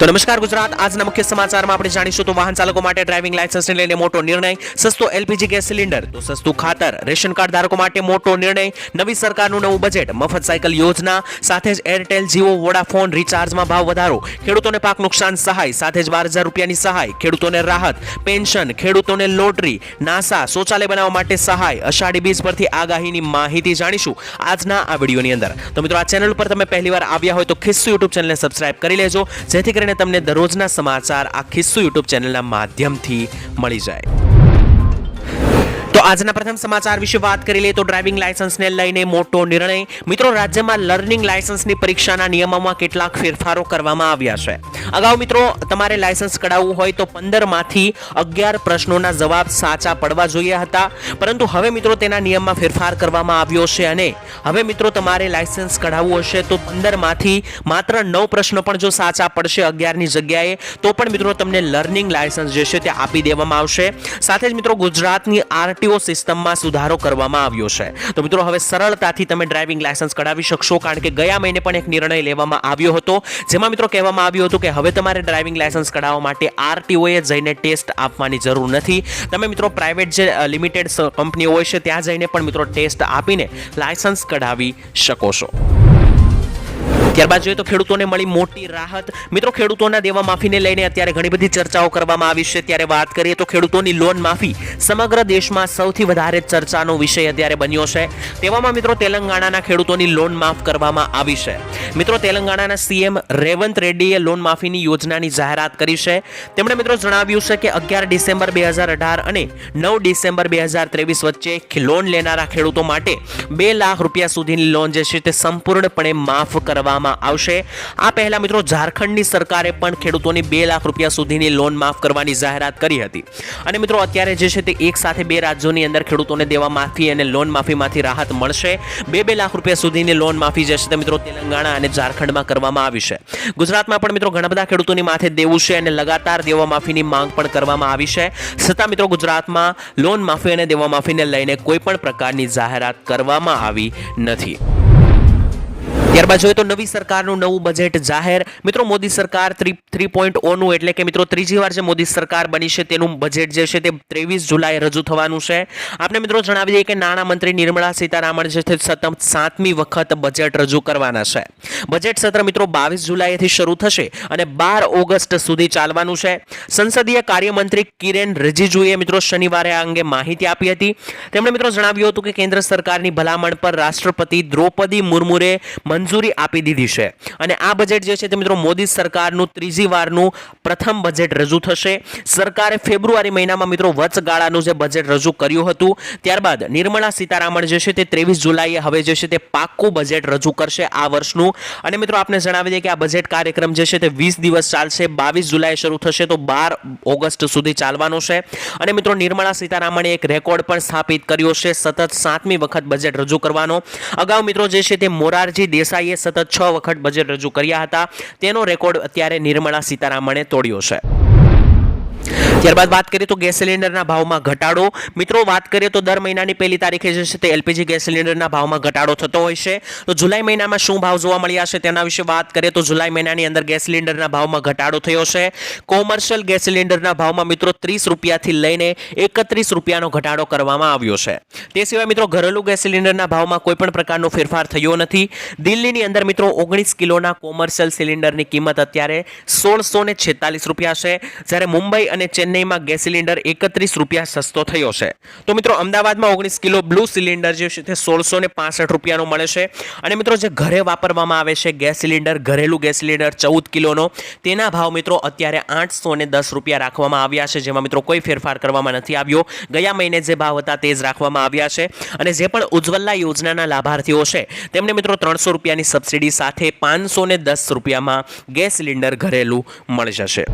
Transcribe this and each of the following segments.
તો નમસ્કાર ગુજરાત. આજના મુખ્ય સમાચારમાં આપણે જાણીશું તો વાહન ચાલકો માટે ડ્રાઇવિંગ લાયસન્સને લઈને મોટો નિર્ણય, સસ્તો એલપીજી ગેસ સિલિન્ડર, તો સસ્તું ખાતર, રેશન કાર્ડ ધારકો માટે મોટો નિર્ણય, નવી સરકારનું નવું બજેટ, મફત સાયકલ યોજના, સાથે જ એરટેલ જીઓ વોડાફોન રિચાર્જમાં ભાવ વધારો, ખેડૂતોને પાક નુકસાન સહાય, સાથે જ બાર હજાર રૂપિયાની સહાય, ખેડૂતોને રાહત, પેન્શન, ખેડૂતોને લોટરી, નાસા, શૌચાલય બનાવવા માટે સહાય, અષાઢી બીજ પરથી આગાહીની માહિતી જાણીશું આજના આ વિડીયોની અંદર. તો મિત્રો, આ ચેનલ પર તમે પહેલીવાર આવ્યા હોય તો ખિસ્સુ યુટ્યુબ ચેનલને સબસ્ક્રાઇબ કરી લેજો, જેથી કરીને તમને દરરોજના સમાચાર આ ખિસ્સુ યુટ્યુબ ચેનલના માધ્યમથી મળી જાય. તો આજના પ્રથમ સમાચાર વિશે વાત કરી લઈએ તો ડ્રાઇવિંગ લાયસન્સને લઈને મોટો નિર્ણય. મિત્રો, રાજ્યમાં લર્નિંગ લાયસન્સની પરીક્ષાના નિયમોમાં કેટલાક ફેરફારો કરવામાં આવ્યા છે. અગાઉ મિત્રો, તમારે લાયસન્સ કઢાવવું હોય તો પંદરમાંથી અગિયાર પ્રશ્નોના જવાબ સાચા પડવા જોઈએ હતા. પરંતુ હવે મિત્રો, તેના નિયમમાં ફેરફાર કરવામાં આવ્યો છે અને હવે મિત્રો, તમારે લાયસન્સ કઢાવવું હશે તો પંદરમાંથી માત્ર નવ પ્રશ્નો પણ જો સાચા પડશે અગિયારની જગ્યાએ, તો પણ મિત્રો, તમને લર્નિંગ લાયસન્સ જે છે તે આપી દેવામાં આવશે. સાથે જ મિત્રો, ગુજરાતની આરટીઓ સિસ્ટમમાં સુધારો કરવામાં આવ્યો છે. તો મિત્રો, હવે સરળતાથી તમે ડ્રાઇવિંગ લાયસન્સ કઢાવી શકશો, કારણ કે ગયા મહિને પણ એક નિર્ણય લેવામાં આવ્યો હતો. જેમાં મિત્રો કહેવામાં આવ્યું હતું કે હવે તમારે ડ્રાઇવિંગ લાયસન્સ કઢાવવા માટે આરટીઓએ જઈને ટેસ્ટ આપવાની જરૂર નથી. તમે મિત્રો, પ્રાઇવેટ જે લિમિટેડ કંપનીઓ હોય છે, ત્યાં જઈને પણ મિત્રો ટેસ્ટ આપીને લાયસન્સ કઢાવી શકો છો. ત્યારબાદ જોઈએ તો ખેડૂતોને મળી મોટી રાહત. મિત્રો, ખેડૂતોના દેવા માફીને લઈને અત્યારે ઘણી બધી ચર્ચાઓ કરવામાં આવી છે. ત્યારે વાત કરીએ તો ખેડૂતોની લોન માફી સમગ્ર દેશમાં સૌથી વધારે ચર્ચાનો વિષય અત્યારે બન્યો છે. તેવામાં મિત્રો, તેલંગાણાના ખેડૂતોની લોન માફ કરવામાં આવી છે. મિત્રો, તેલંગાણાના સીએમ રેવંત રેડ્ડીએ લોન માફીની યોજનાની જાહેરાત કરી છે. તેમણે મિત્રો જણાવ્યું છે કે અગિયાર ડિસેમ્બર બે હજાર અઢાર અને નવ ડિસેમ્બર બે હજાર ત્રેવીસ વચ્ચે લોન લેનારા ખેડૂતો માટે બે લાખ રૂપિયા સુધીની લોન જે છે તે સંપૂર્ણપણે માફ કરવામાં આવશે. આ પહેલા મિત્રો ઝારખંડની સરકારે પણ ખેડૂતોની બે લાખ રૂપિયા સુધીની લોન માફ કરવાની જાહેરાત કરી હતી. અને મિત્રો અત્યારે જે છે તે એક સાથે બે રાજ્યોની અંદર ખેડૂતોને દેવા માફી અને લોન માફીમાંથી રાહત મળશે. બે બે લાખ રૂપિયા સુધીની લોન માફી જે છે તે મિત્રો તેલંગાણા અને ઝારખંડમાં કરવામાં આવી છે. ગુજરાતમાં પણ મિત્રો ઘણા બધા ખેડૂતોની માથે દેવું છે અને લગાતાર દેવા માફીની માંગ પણ કરવામાં આવી છે. છતાં મિત્રો ગુજરાતમાં લોન માફી અને દેવા માફીને લઈને કોઈ પણ પ્રકારની જાહેરાત કરવામાં આવી નથી. ત્યારબાદ જોઈએ તો નવી સરકારનું નવું બજેટ જાહેર. મિત્રો, મોદી સરકાર થ્રી થ્રી પોઈન્ટ ઓનું એટલે કે મિત્રો ત્રીજી વાર જે મોદી સરકાર બની છે તેનું બજેટ જે છે તે ત્રેવીસ જુલાઈ રજૂ થવાનું છે. આપણે મિત્રો જણાવી દઈએ કે નાણામંત્રી નિર્મલા સીતારામન જે છે સતત સાતમી વખત બજેટ રજૂ કરવાના છે. બજેટ સત્ર મિત્રો બાવીસ જુલાઈથી શરૂ થશે અને બાર ઓગસ્ટ સુધી ચાલવાનું છે. સંસદીય કાર્યમંત્રી કિરેન રિજિજુએ મિત્રો શનિવારે આ અંગે માહિતી આપી હતી. તેમણે મિત્રો જણાવ્યું હતું કે કેન્દ્ર સરકારની ભલામણ પર રાષ્ટ્રપતિ દ્રૌપદી મુર્મુએ મંજૂરી આપી દીધી છે. અને આ બજેટ જે છે તે મિત્રો મોદી સરકારનું ત્રીજી વારનું પ્રથમ બજેટ રજૂ થશે. સરકારે ફેબ્રુઆરી મહિનામાં મિત્રો વચગાળાનું જે બજેટ રજૂ કર્યું હતું, ત્યારબાદ નિર્મલા સીતારામન જે છે તે ત્રેવીસ જુલાઈએ હવે જે છે તે પાક્કું બજેટ રજૂ કરશે આ વર્ષનું. અને મિત્રો આપને જણાવી દઈએ કે આ બજેટ કાર્યક્રમ જે છે તે વીસ દિવસ ચાલશે, બાવીસ જુલાઈ શરૂ થશે તો બાર ઓગસ્ટ સુધી ચાલવાનો છે. અને મિત્રો નિર્મલા સીતારામણે એક રેકોર્ડ પણ સ્થાપિત કર્યો છે, સતત સાતમી વખત બજેટ રજૂ કરવાનો. અગાઉ મિત્રો જે છે તે મોરારજી દેસાઈએ સતત છ વખત બજેટ રજૂ કર્યા હતા. તેનો રેકોર્ડ અત્યારે નિર્મલા સીતારામણે તોડ્યો છે. ત્યારબાદ વાત કરીએ તો ગેસ સિલિન્ડરના ભાવમાં ઘટાડો. મિત્રો, વાત કરીએ તો દર મહિનાની પહેલી તારીખે જે છે તે એલપીજી ગેસ સિલિન્ડરના ભાવમાં ઘટાડો થતો હોય છે. તો જુલાઈ મહિનામાં શું ભાવ જોવા મળ્યા છે તેના વિશે વાત કરીએ તો જુલાઈ મહિનાની અંદર ગેસ સિલિન્ડરના ભાવમાં ઘટાડો થયો છે. કોમર્શિયલ ગેસ સિલિન્ડરના ભાવમાં મિત્રો ત્રીસ રૂપિયાથી લઈને એકત્રીસ રૂપિયાનો ઘટાડો કરવામાં આવ્યો છે. તે સિવાય મિત્રો ઘરેલું ગેસ સિલિન્ડરના ભાવમાં કોઈ પણ પ્રકારનો ફેરફાર થયો નથી. દિલ્હીની અંદર મિત્રો ઓગણીસ કિલોના કોમર્શિયલ સિલિન્ડરની કિંમત અત્યારે સોળસો ને છેતાલીસ રૂપિયા છે. જ્યારે મુંબઈ અને ચેન્નઈમાં ગેસ સિલિન્ડર એકત્રીસ રૂપિયા સસ્તો થયો છે. તો મિત્રો, અમદાવાદમાં ઓગણીસ કિલો બ્લુ સિલિન્ડર જે છે તે સોળસો ને પાસઠ રૂપિયાનો મળે છે. અને મિત્રો, જે ઘરે વાપરવામાં આવે છે ગેસ સિલિન્ડર, ઘરેલું ગેસ સિલિન્ડર ચૌદ કિલોનો, તેના ભાવ મિત્રો અત્યારે આઠસો ને દસ રૂપિયા રાખવામાં આવ્યા છે, જેમાં મિત્રો કોઈ ફેરફાર કરવામાં નથી આવ્યો. ગયા મહિને જે ભાવ હતા તે જ રાખવામાં આવ્યા છે. અને જે પણ ઉજ્જવલા યોજનાના લાભાર્થીઓ છે, તેમને મિત્રો ત્રણસો રૂપિયાની સબસિડી સાથે પાંચસો દસ રૂપિયામાં ગેસ સિલિન્ડર ઘરેલું મળી જશે.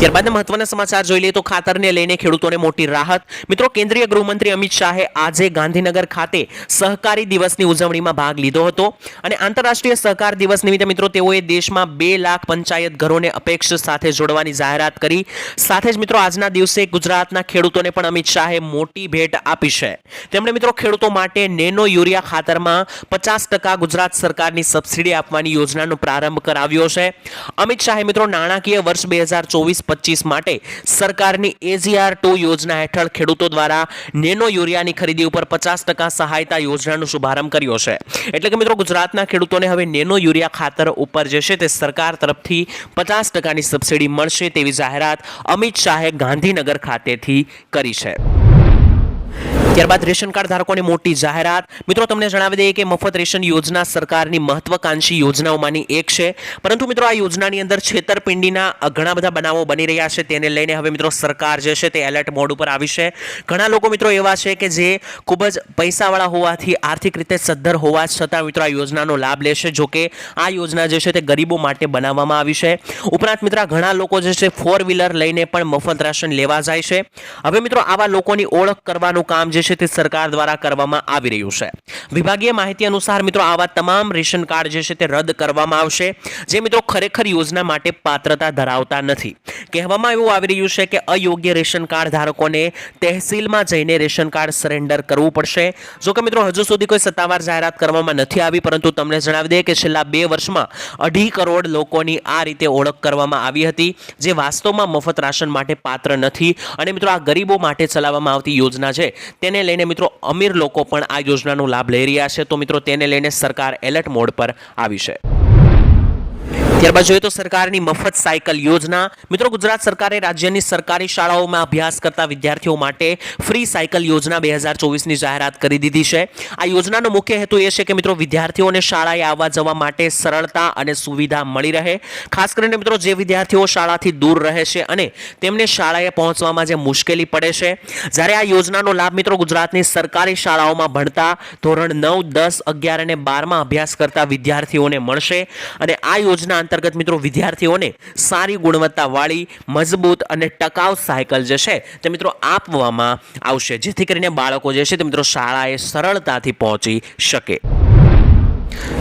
ત્યારબાદ મહત્વના સમાચાર જોઈ લઈએ તો ખાતરને લઈને ખેડૂતોને મોટી રાહત. મિત્રો, કેન્દ્રીય ગૃહમંત્રી અમિત શાહે આજે ગાંધીનગર ખાતે સહકારી દિવસની ઉજવણીમાં ભાગ લીધો હતો. અને આંતરરાષ્ટ્રીય સહકાર દિવસ નિમિત્તે મિત્રો, તેઓએ દેશમાં બે લાખ પંચાયત ઘરોને અપેક્ષ સાથે જોડવાની જાહેરાત કરી. સાથે જ મિત્રો, આજના દિવસે ગુજરાતના ખેડૂતોને પણ અમિત શાહે મોટી ભેટ આપી છે. તેમણે મિત્રો, ખેડૂતો માટે નેનો યુરિયા ખાતરમાં પચાસ ટકા ગુજરાત સરકારની સબસિડી આપવાની યોજનાનો પ્રારંભ કરાવ્યો છે. અમિત શાહે મિત્રો, નાણાકીય વર્ષ બે હજાર ચોવીસ પચીસ માટે સરકારની એજીઆર ટુ યોજના હેઠળ ખેડૂતો દ્વારા નેનો યુરિયાની ખરીદી ઉપર પચાસ ટકા સહાયતા યોજનાનો શુભારંભ કર્યો છે. એટલે કે મિત્રો ગુજરાતના ખેડૂતોને હવે નેનો યુરિયા ખાતર ઉપર જે છે તે સરકાર તરફથી પચાસ ટકાની સબસિડી મળશે તેવી જાહેરાત અમિત શાહે ગાંધીનગર ખાતેથી કરી છે. ત્યારબાદ રેશન કાર્ડ ધારકોને મોટી જાહેરાત. મિત્રો, તમને જણાવી દઈએ કે મફત રેશન યોજના સરકારની મહત્વકાંક્ષી યોજનાઓમાંની એક છે. પરંતુ મિત્રો, આ યોજનાની અંદર છેતરપિંડીના ઘણા બધા બનાવો બની રહ્યા છે. તેને લઈને હવે મિત્રો, સરકાર જે છે તે એલર્ટ મોડ ઉપર આવી છે. ઘણા લોકો મિત્રો એવા છે કે જે ખૂબ જ પૈસાવાળા હોવાથી આર્થિક રીતે સદ્ધર હોવા છતાં મિત્રો આ યોજનાનો લાભ લેશે, જો કે આ યોજના જે છે તે ગરીબો માટે બનાવવામાં આવી છે. ઉપરાંત મિત્રો ઘણા લોકો જે છે ફોર વ્હીલર લઈને પણ મફત રાશન લેવા જાય છે. હવે મિત્રો, આવા લોકોની ઓળખ કરવાનું કામ જે છે તે સરકાર દ્વારા કરવામાં આવી રહ્યું છે. વિભાગીય માહિતી અનુસાર મિત્રો આવા તમામ રેશન કાર્ડ જે છે તે રદ કરવામાં આવશે, જે મિત્રો ખરેખર યોજના માટે પાત્રતા ધરાવતા નથી. કહેવામાં એવું આવી રહ્યું છે કે અયોગ્ય રેશન કાર્ડ ધારકોને તહેસીલમાં જઈને રેશન કાર્ડ સરેન્ડર કરવું પડશે. જો કે મિત્રો હજુ સુધી કોઈ સત્તાવાર જાહેરાત કરવામાં નથી આવી, પરંતુ તમને જણાવી દઈએ કે છેલ્લા બે વર્ષમાં અઢી કરોડ લોકોની આ રીતે ઓળખ કરવામાં આવી હતી, જે વાસ્તવમાં મફત રાશન માટે પાત્ર નથી. અને મિત્રો આ ગરીબો માટે ચલાવવામાં આવતી યોજના છે, તેને લઈને મિત્રો અમીર લોકો પણ આ યોજનાનો લાભ લઈ રહ્યા છે. તો મિત્રો તેને લઈને સરકાર એલર્ટ મોડ પર આવી છે. ત્યારબાદ જોઈએ તો સરકારની મફત સાયકલ યોજના. મિત્રો, ગુજરાત સરકારે રાજ્યની સરકારી શાળાઓમાં અભ્યાસ કરતા વિદ્યાર્થીઓ માટે ફ્રી સાયકલ યોજના બે હજાર ચોવીસની જાહેરાત કરી દીધી છે. આ યોજનાનો મુખ્ય હેતુ એ છે કે, મિત્રો, વિદ્યાર્થીઓને શાળાએ આવવા જવા માટે સરળતા અને સુવિધા મળી રહે. ખાસ કરીને, મિત્રો, જે વિદ્યાર્થીઓ શાળાથી દૂર રહે છે અને તેમને શાળાએ પહોંચવામાં જે મુશ્કેલી પડે છે, જ્યારે આ યોજનાનો લાભ, મિત્રો, ગુજરાતની સરકારી શાળાઓમાં ભણતા ધોરણ નવ, દસ, અગિયાર અને બારમાં અભ્યાસ કરતા વિદ્યાર્થીઓને મળશે. અને આ યોજના મિત્રો વિદ્યાર્થીઓને સારી ગુણવત્તાવાળી, મજબૂત અને ટકાઉ સાયકલ જે છે તે મિત્રો આપવામાં આવશે, જેથી કરીને બાળકો જે છે તે મિત્રો શાળાએ સરળતાથી પહોંચી શકે.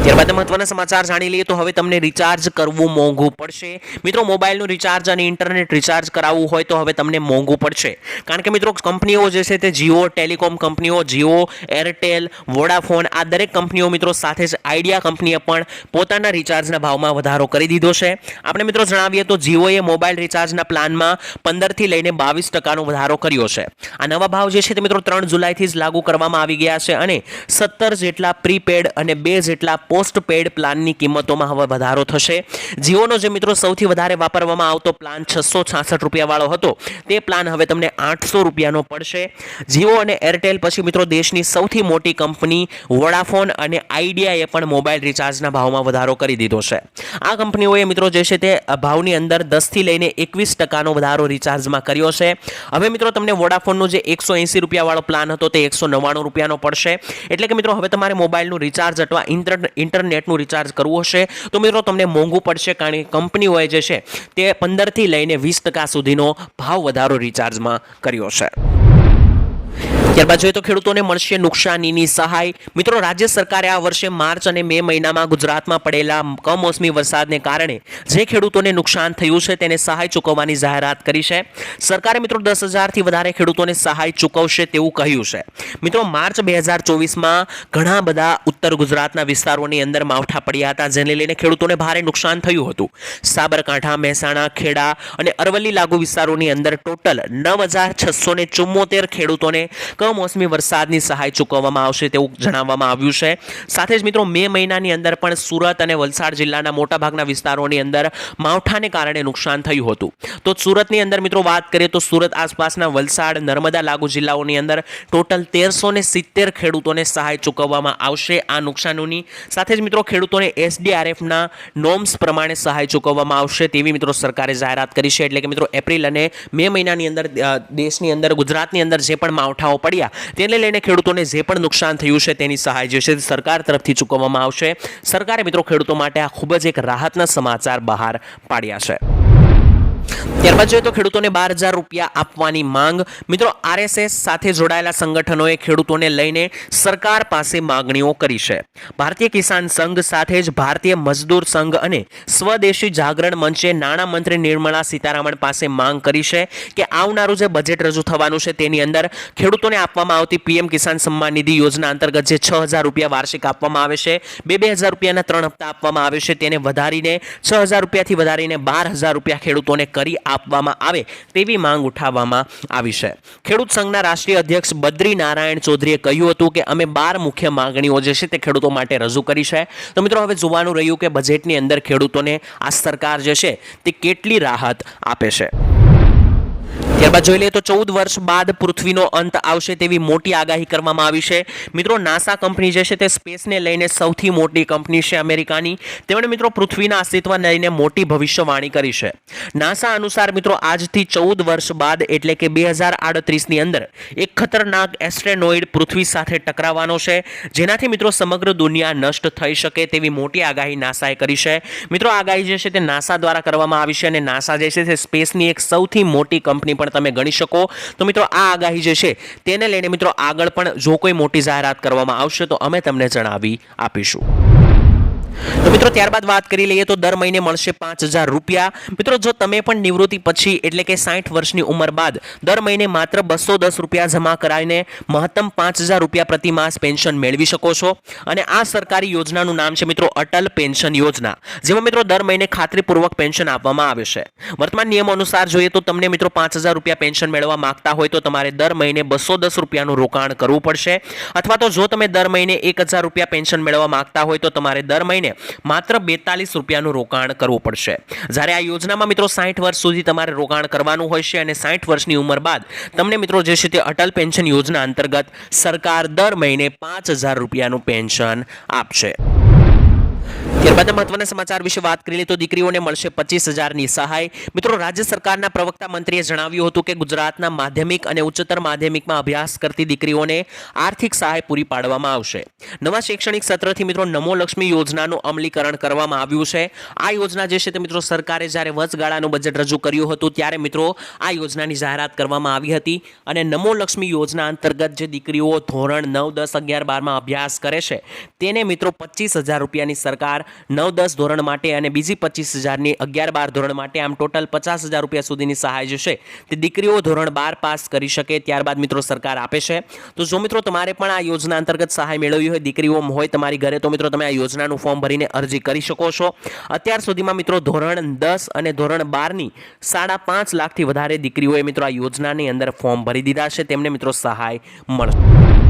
ત્યારબાદ મહત્વના સમાચાર જાણી લઈએ તો હવે તમને રિચાર્જ કરવું મોંઘું પડશે. મિત્રો, મોબાઈલનું રિચાર્જ અને ઇન્ટરનેટ રિચાર્જ કરાવવું હોય તો હવે તમને મોંઘું પડશે. કારણ કે મિત્રો, કંપનીઓ જે છે તે જીઓ, ટેલિકોમ કંપનીઓ, જીઓ, એરટેલ, વોડાફોન આ દરેક કંપનીઓ મિત્રો સાથે જ આઈડિયા કંપનીએ પણ પોતાના રિચાર્જના ભાવમાં વધારો કરી દીધો છે. આપણે મિત્રો જણાવીએ તો જીઓએ મોબાઈલ રિચાર્જના પ્લાનમાં પંદરથી લઈને બાવીસ ટકાનો વધારો કર્યો છે. આ નવા ભાવ જે છે તે મિત્રો ત્રણ જુલાઈથી જ લાગુ કરવામાં આવી ગયા છે અને સત્તર જેટલા પ્રીપેડ અને બે જેટલા પોસ્ટ પેડ પ્લાનની કિંમતોમાં હવે વધારો થશે. જીઓનો જે મિત્રો સૌથી વધારે વાપરવામાં આવતો પ્લાન છસો છાસઠ રૂપિયાવાળો હતો, તે પ્લાન હવે તમને આઠસો રૂપિયાનો પડશે. જીઓ અને એરટેલ પછી મિત્રો દેશની સૌથી મોટી કંપની વોડાફોન અને આઈડિયાએ પણ મોબાઈલ રિચાર્જના ભાવમાં વધારો કરી દીધો છે. આ કંપનીઓએ મિત્રો જે છે તે ભાવની અંદર દસથી લઈને એકવીસ ટકાનો વધારો રિચાર્જમાં કર્યો છે. હવે મિત્રો તમને વોડાફોનનો જે એકસો એંસી રૂપિયાવાળો પ્લાન હતો, તે એકસો નવ્વાણું રૂપિયાનો પડશે. એટલે કે મિત્રો હવે તમારે મોબાઈલનું રિચાર્જ અથવા ઇન્ટર ઇન્ટરનેટનું રિચાર્જ કરવું હશે. તો મિત્રો, તમને મોંઘું પડશે કારણ કે કંપનીઓએ જે છે તે પંદરથી લઈને વીસ ટકા સુધીનો ભાવ વધારો રિચાર્જમાં કર્યો છે. ત્યારબાદ જોઈએ તો ખેડૂતોને મળશે નુકસાનીની સહાય. મિત્રો, રાજ્ય સરકારે આ વર્ષે માર્ચ અને મે મહિનામાં ગુજરાતમાં પડેલા કમોસમી વરસાદને કારણે જે ખેડૂતોને નુકસાન થયું છે તેને સહાય ચૂકવવાની જાહેરાત કરી છે. સરકારે મિત્રો દસ હજારથી વધારે ખેડૂતોને સહાય ચૂકવશે તેવું કહ્યું છે. મિત્રો, માર્ચ બે હજાર ચોવીસમાં ઘણા બધા ઉત્તર ગુજરાતના વિસ્તારોની અંદર માવઠા પડ્યા હતા, જેને લઈને ખેડૂતોને ભારે નુકસાન થયું હતું. સાબરકાંઠા, મહેસાણા, ખેડા અને અરવલ્લી લાગુ વિસ્તારોની અંદર ટોટલ નવ હજાર છસો ને ચુમ્મોતેર ખેડૂતોને કમોસમી વરસાદની સહાય ચૂકવવામાં આવશે તેવું જણાવવામાં આવ્યું છે. સાથે જ મિત્રો, મે મહિનાની અંદર પણ સુરત અને વલસાડ જિલ્લાના મોટાભાગના વિસ્તારોની અંદર માવઠાને કારણે નુકસાન થયું હતું. તો સુરતની અંદર મિત્રો વાત કરીએ તો સુરત આસપાસના વલસાડ, નર્મદા લાગુ જિલ્લાઓની અંદર ટોટલ તેરસો ને સિત્તેર ખેડૂતોને સહાય ચૂકવવામાં આવશે આ નુકસાનોની. સાથે જ મિત્રો, ખેડૂતોને એસડીઆરએફના નોમ્સ પ્રમાણે સહાય ચૂકવવામાં આવશે તેવી મિત્રો સરકારે જાહેરાત કરી છે. એટલે કે મિત્રો, એપ્રિલ અને મે મહિનાની અંદર દેશની અંદર, ગુજરાતની અંદર જે પણ માવઠાઓ પડ્યા તેને લઈને ખેડૂતોને જે પણ નુકસાન થયું છે તેની સહાય જે છે સરકાર તરફથી ચૂકવવામાં આવશે. સરકારે મિત્રો ખેડૂતો માટે આ ખૂબ જ એક રાહતના સમાચાર બહાર પાડ્યા છે. ત્યારબાદ જોઈએ તો ખેડૂતોને બાર હજાર રૂપિયા આપવાની માંગ. મિત્રો, આરએસએસ સાથે જોડાયેલા સંગઠનોએ ખેડૂતોને લઈને સરકાર પાસે માંગણીઓ કરી છે. ભારતીય કિસાન સંઘ સાથે જ ભારતીય મજદૂર સંઘ અને સ્વદેશી જાગરણ મંચે નાણાં મંત્રી નિર્મલા સીતારામન પાસે માંગ કરી છે કે આવનારું જે બજેટ રજૂ થવાનું છે તેની અંદર ખેડૂતોને આપવામાં આવતી પીએમ કિસાન સન્માન નિધિ યોજના અંતર્ગત જે છ હજાર રૂપિયા વાર્ષિક આપવામાં આવે છે, બે બે હજાર રૂપિયાના ત્રણ હપ્તા આપવામાં આવે છે. તેને વધારીને છ હજાર રૂપિયાથી વધારીને બાર હજાર રૂપિયા ખેડૂતોને કરી આપવામાં આવે તેવી માંગ ઉઠાવવામાં આવી છે. ખેડૂત સંઘના રાષ્ટ્રીય અધ્યક્ષ બદ્રી નારાયણ ચૌધરીએ કહ્યું હતું કે અમે બાર મુખ્ય માંગણીઓ જે છે તે ખેડૂતો માટે રજૂ કરી છે. તો મિત્રો, હવે જોવાનું રહ્યું કે બજેટની અંદર ખેડૂતોને આ સરકાર જે છે તે કેટલી રાહત આપે છે. ત્યારબાદ જોઈ લઈએ તો ચૌદ વર્ષ બાદ પૃથ્વીનો અંત આવશે તેવી મોટી આગાહી કરવામાં આવી છે. મિત્રો, નાસા કંપની જે છે તે સ્પેસને લઈને સૌથી મોટી કંપની છે અમેરિકાની. તેમણે મિત્રો પૃથ્વીના અસ્તિત્વને લઈને મોટી ભવિષ્યવાણી કરી છે. નાસા અનુસાર મિત્રો, આજથી ચૌદ વર્ષ બાદ એટલે કે બે હજાર આડત્રીસની અંદર એક ખતરનાક એસ્ટ્રેનોઇડ પૃથ્વી સાથે ટકરાવવાનો છે, જેનાથી મિત્રો સમગ્ર દુનિયા નષ્ટ થઈ શકે તેવી મોટી આગાહી નાસાએ કરી છે. મિત્રો, આગાહી જે છે તે નાસા દ્વારા કરવામાં આવી છે અને નાસા જે છે તે સ્પેસની એક સૌથી મોટી કંપની પણ તમે ગણી શકો. તો મિત્રો, આ આગાહી જે છે, તેને લઈને મિત્રો આગળ પણ જો કોઈ મોટી જાહેરાત કરવામાં આવશે તો અમે તમને જણાવી આપીશું. તો મિત્રો, ત્યારબાદ વાત કરી લઈએ તો દર મહિને મળશે પાંચ હજાર રૂપિયા. મિત્રો, જો તમે પણ નિવૃત્તિ પછી, એટલે કે સાઠ વર્ષની ઉંમર બાદ, દર મહિને માત્ર બસો દસ રૂપિયા જમા કરાવીને મહત્તમ પાંચ હજાર રૂપિયા પ્રતિ માસ પેન્શન મેળવી શકો છો. અને આ સરકારી યોજનાનું નામ છે મિત્રો, અટલ પેન્શન યોજના, જેમાં મિત્રો દર મહિને ખાતરીપૂર્વક પેન્શન આપવામાં આવે છે. વર્તમાન નિયમ અનુસાર જોઈએ તો તમને મિત્રો પાંચ હજાર રૂપિયા પેન્શન મેળવવા માંગતા હોય તો તમારે દર મહિને બસો દસ રૂપિયાનું રોકાણ કરવું પડશે. અથવા તો જો તમે દર મહિને એક હજાર રૂપિયા પેન્શન મેળવવા માંગતા હોય તો તમારે દર મહિને માત્ર બેતાલીસ રૂપિયાનું રોકાણ કરવું પડશે. જ્યારે આ યોજનામાં મિત્રો સાઠ વર્ષ સુધી તમારે રોકાણ કરવાનું હોય છે અને સાઠ વર્ષની ઉંમર બાદ તમને મિત્રો જે છે તે અટલ પેન્શન યોજના અંતર્ગત સરકાર દર મહિને પાંચ હજાર રૂપિયાનું પેન્શન આપશે. ત્યારબાદ મહત્વના સમાચાર વિશે વાત કરી લઈએ તો દીકરીઓને મળશે પચીસ હજારની સહાય. મિત્રો, રાજ્ય સરકારના પ્રવક્તા મંત્રીએ જણાવ્યું હતું કે ગુજરાતના માધ્યમિક અને ઉચ્ચતર માધ્યમિકમાં અભ્યાસ કરતી દીકરીઓને આર્થિક સહાય પૂરી પાડવામાં આવશે. નવા શૈક્ષણિક સત્રથી મિત્રો નમો લક્ષ્મી યોજનાનું અમલીકરણ કરવામાં આવ્યું છે. આ યોજના જે છે તે મિત્રો સરકારે જ્યારે વચગાળાનું બજેટ રજૂ કર્યું હતું, ત્યારે મિત્રો આ યોજનાની જાહેરાત કરવામાં આવી હતી અને નમો લક્ષ્મી યોજના અંતર્ગત જે દીકરીઓ ધોરણ નવ, દસ, અગિયાર, બારમાં અભ્યાસ કરે છે, તેને મિત્રો પચીસ હજાર રૂપિયાની સરકાર નવ દસ ધોરણ માટે અને બીજી પચીસ હજારની અગિયાર બાર ધોરણ માટે આમ ટોટલ પચાસ હજાર રૂપિયા સુધીની સહાય જશે તે દીકરીઓ ધોરણ બાર પાસ કરી શકે ત્યારબાદ મિત્રો સરકાર આપે છે. તો જો મિત્રો તમારે પણ આ યોજના અંતર્ગત સહાય મેળવવી હોય, દીકરીઓ હોય તમારી ઘરે, તો મિત્રો તમે આ યોજનાનું ફોર્મ ભરીને અરજી કરી શકો છો. અત્યાર સુધીમાં મિત્રો ધોરણ દસ અને ધોરણ બારની સાડા પાંચ લાખથી વધારે દીકરીઓએ મિત્રો આ યોજનાની અંદર ફોર્મ ભરી દીધા છે. તેમને મિત્રો સહાય મળશે.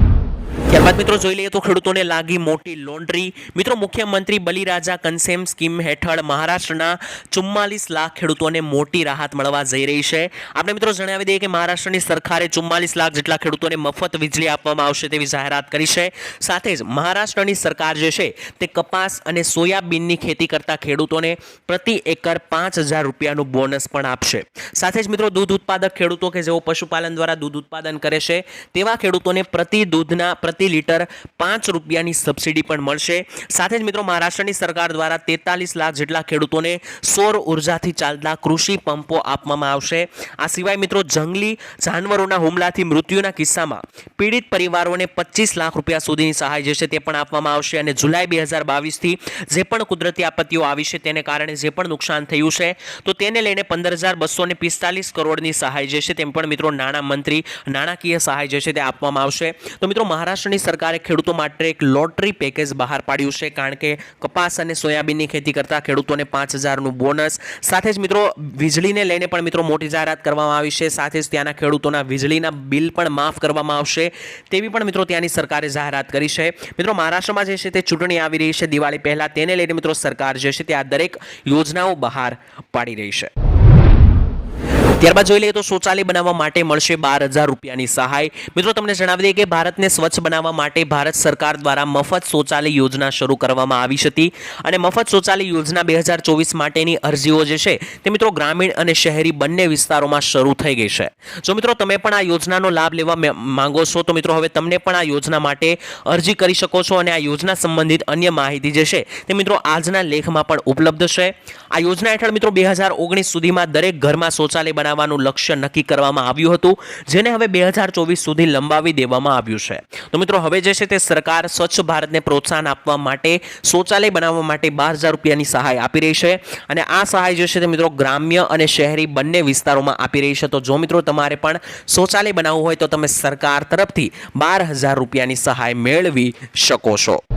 ત્યારબાદ મિત્રો જોઈ લઈએ તો ખેડૂતોને લાગી મોટી લોન્ડ્રી. મિત્રો મુખ્યમંત્રી બલિરાજા કન્સેમ સ્કીમ હેઠળ મહારાષ્ટ્રના ચુમ્માલીસ લાખ ખેડૂતોને મોટી રાહત મળવા જઈ રહી છે. આપણે મિત્રો જણાવી દઈએ કે મહારાષ્ટ્રની સરકારે ચુમ્માલીસ લાખ જેટલા ખેડૂતોને મફત વીજળી આપવામાં આવશે તેવી જાહેરાત કરી છે. સાથે જ મહારાષ્ટ્રની સરકાર જે છે તે કપાસ અને સોયાબીનની ખેતી કરતા ખેડૂતોને પ્રતિ એકર પાંચ હજાર રૂપિયાનું બોનસ પણ આપશે. સાથે જ મિત્રો દૂધ ઉત્પાદક ખેડૂતો કે જેઓ પશુપાલન દ્વારા દૂધ ઉત્પાદન કરે છે, તેવા ખેડૂતોને પ્રતિ દૂધના, પ્રતિ લીટર પાંચ રૂપિયાની સબસિડી પણ મળશે. સાથે જ મિત્રો, મહારાષ્ટ્રની સરકાર દ્વારા તેતાલીસ લાખ જેટલા ખેડૂતોને સૌર ઉર્જાથી ચાલતા કૃષિ પંપો આપવામાં આવશે. આ સિવાય મિત્રો, જંગલી જાનવરોના હુમલાથી મૃત્યુના કિસ્સામાં પીડિત પરિવારોને પચીસ લાખ રૂપિયા સુધીની સહાય જે છે તે પણ આપવામાં આવશે અને જુલાઈ બે હજાર બાવીસથી જે પણ કુદરતી આપત્તિઓ આવી છે તેને કારણે જે પણ નુકસાન થયું છે, તો તેને લઈને પંદર હજાર બસો ને પિસ્તાલીસ કરોડની સહાય જે છે તેમ પણ મિત્રો નાણાં મંત્રી નાણાકીય સહાય જે છે તે આપવામાં આવશે. તો મિત્રો, મહારાષ્ટ્રની સરકારે ખેડૂતો માટે એક લોટરી પેકેજ બહાર પાડ્યું છે, કારણ કે કપાસ અને સોયાબીનની ખેતી કરતા ખેડૂતોને પાંચ હજારનું બોનસ. સાથે જ મિત્રો, વીજળીને લઈને પણ મિત્રો મોટી જાહેરાત કરવામાં આવી છે. સાથે જ ત્યાંના ખેડૂતોના વીજળીના બિલ પણ માફ કરવામાં આવશે. તેવી પણ મિત્રો ત્યાંની સરકારે જાહેરાત કરી છે. મિત્રો, મહારાષ્ટ્રમાં જે છે તે ચૂંટણી આવી રહી છે. દિવાળી પહેલાં તેને લઈને મિત્રો સરકાર જે છે તે આ દરેક યોજનાઓ બહાર પાડી રહી છે. ત્યારબાદ જોઈ લઈએ તો શૌચાલય બનાવવા માટે મળશે બાર હજાર રૂપિયાની સહાય. મિત્રો, તમને જણાવી દઈએ કે ભારતને સ્વચ્છ બનાવવા માટે ભારત સરકાર દ્વારા મફત શૌચાલય યોજના શરૂ કરવામાં આવી હતી અને મફત શૌચાલય યોજના બે હજાર ચોવીસ માટેની અરજીઓ જે છે તે મિત્રો ગ્રામીણ અને શહેરી બંને વિસ્તારોમાં શરૂ થઈ ગઈ છે. જો મિત્રો, તમે પણ આ યોજનાનો લાભ લેવા માંગો છો, તો મિત્રો હવે તમને પણ આ યોજના માટે અરજી કરી શકો છો અને આ યોજના સંબંધિત અન્ય માહિતી જે છે તે મિત્રો આજના લેખમાં પણ ઉપલબ્ધ છે. આ યોજના હેઠળ મિત્રો બે હજાર ઓગણીસ સુધીમાં દરેક ઘરમાં શૌચાલય બનાવવાનું લક્ષ્ય નક્કી કરવામાં આવ્યું હતું, જેને હવે બે હજાર ચોવીસ સુધી લંબાવી દેવામાં આવ્યું છે. તો મિત્રો, હવે જે છે તે સરકાર સ્વચ્છ ભારતને પ્રોત્સાહન આપવા માટે, શૌચાલય બનાવવા માટે બાર હજાર રૂપિયાની સહાય આપી રહી છે. અને આ સહાય જે છે તે મિત્રો ગ્રામ્ય અને શહેરી બંને વિસ્તારોમાં આપી રહી છે. તો જો મિત્રો તમારે પણ શૌચાલય બનાવવું હોય તો તમે સરકાર તરફથી બાર હજાર રૂપિયાની સહાય મેળવી શકો છો.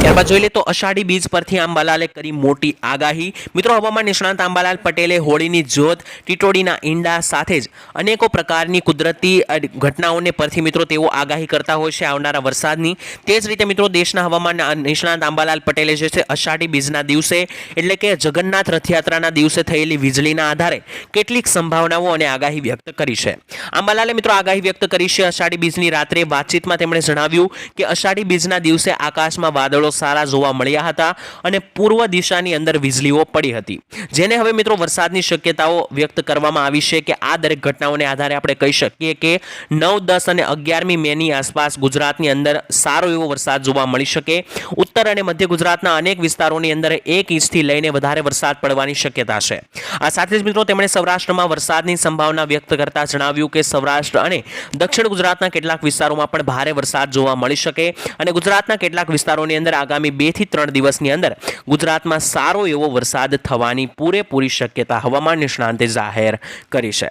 ત્યારબાદ જોઈ લે તો અષાઢી બીજ પરથી આંબાલાલે કરી મોટી આગાહી. મિત્રો, હવામાન નિષ્ણાંત આંબાલાલ પટેલે હોળીની જ્યોત, ટીટોડીના ઈંડા સાથે જ અનેકો પ્રકારની કુદરતી ઘટનાઓને પરથી મિત્રો તેઓ આગાહી કરતા હોય છે આવનારા વરસાદની. તે જ રીતે મિત્રો, દેશના હવામાન નિષ્ણાંત આંબાલાલ પટેલે જે છે અષાઢી બીજના દિવસે, એટલે કે જગન્નાથ રથયાત્રાના દિવસે થયેલી વીજળીના આધારે કેટલીક સંભાવનાઓ અને આગાહી વ્યક્ત કરી છે. આંબાલાલે મિત્રો આગાહી વ્યક્ત કરી છે અષાઢી બીજની રાત્રે વાતચીતમાં તેમણે જણાવ્યું કે અષાઢી બીજના દિવસે આકાશમાં વાદળો સારા જોવા મળ્યા હતા અને પૂર્વ દિશાની અંદર વીજળીઓ પડી હતી. જેને હવે મિત્રો વરસાદની શક્યતાઓ વ્યક્ત કરવામાં આવી છે કે આ દરેક ઘટનાઓને આધારે આપણે કહી શકીએ કે નવ, દસ અને અગિયારમી મેની આસપાસ ગુજરાતની અંદર સારો એવો વરસાદ જોવા મળી શકે. ઉત્તર અને મધ્ય ગુજરાતના અનેક વિસ્તારોની અંદર એક ઇંચથી લઈને વધારે વરસાદ પડવાની શક્યતા છે. આ સાથે જ મિત્રો તેમણે સૌરાષ્ટ્રમાં વરસાદની સંભાવના વ્યક્ત કરતા જણાવ્યું કે સૌરાષ્ટ્ર અને દક્ષિણ ગુજરાતના કેટલાક વિસ્તારોમાં પણ ભારે વરસાદ જોવા મળી શકે અને ગુજરાતના કેટલાક વિસ્તારોની અંદર આગામી બેથી ત્રણ દિવસની અંદર ગુજરાતમાં સારો એવો વરસાદ થવાની પૂરેપૂરી શક્યતા હવામાન નિષ્ણાંતે જાહેર કરી છે.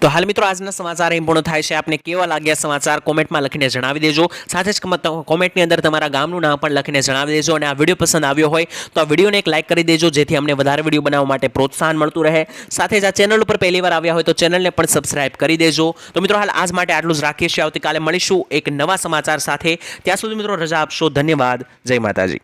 તો હાલ મિત્રો આજના સમાચાર અહીં પૂર્ણ થાય છે. આપને કેવા લાગ્યા સમાચાર કોમેન્ટમાં લખીને જણાવી દેજો. સાથે જ કોમેન્ટની અંદર તમારા ગામનું નામ પણ લખીને જણાવી દેજો અને આ વીડિયો પસંદ આવ્યો હોય તો આ વિડીયોને એક લાઇક કરી દેજો, જેથી અમને વધારે વીડિયો બનાવવા માટે પ્રોત્સાહન મળતું રહે. સાથે જ આ ચેનલ ઉપર પહેલી વાર આવ્યા હોય તો ચેનલને પણ સબસ્ક્રાઇબ કરી દેજો. તો મિત્રો હાલ આજ માટે આટલું જ રાખીએ છીએ. આવતીકાલે મળીશું એક નવા સમાચાર સાથે. ત્યાં સુધી મિત્રો રજા આપશો. ધન્યવાદ. જય માતાજી.